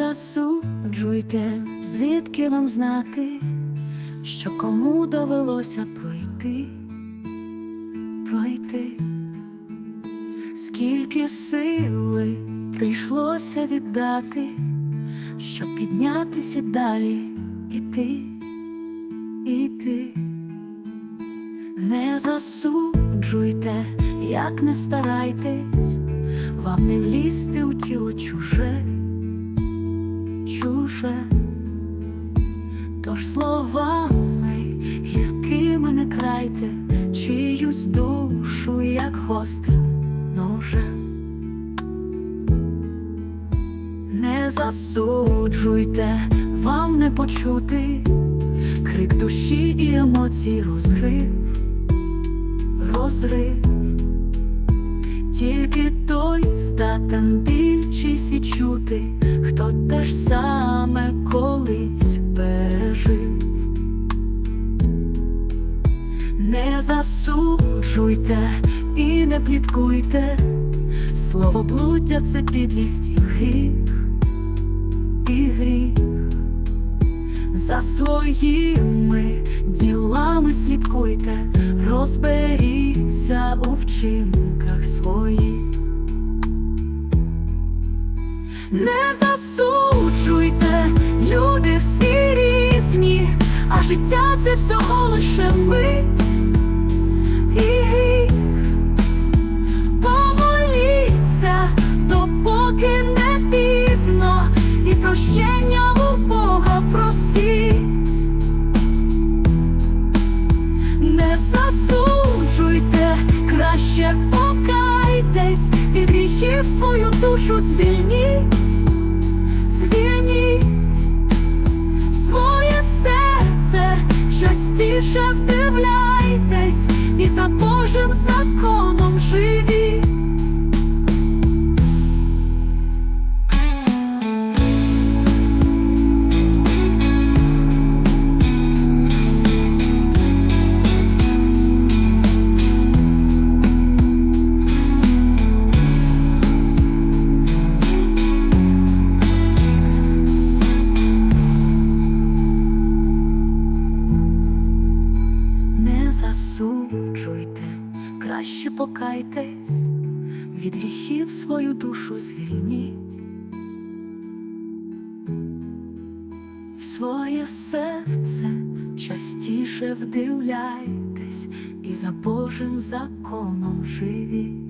засуджуйте, звідки вам знати, що кому довелося пройти, пройти, скільки сили прийшлося віддати, щоб піднятися далі, іти, іти. Не засуджуйте, як не старайтесь, вам не влізти у тіло чуже, чуже, тож словами гіркими не крайте, чиюсь душу, як гострим ножем. Не засуджуйте, вам не почути. Крик душі і емоцій розрив, розрив, тільки той здатен більшість відчути, хто те ж саме колись пережив. Не засуджуйте і не пліткуйте, слово блуддя це підлість і гріх, і гріх. За своїми ділами слідкуйте, розберіться у вчинках своїх. Не засуджуйте, люди всі різні, а життя це всього лише мить і гріх. Помоліться, допоки не пізно, і прощення від свою душу звільніть, звільніть своє серце, частіше вдивляйтесь, і за Божим законом краще покайтесь, від гріхів свою душу звільніть, в своє серце частіше вдивляйтесь і за Божим законом живіть.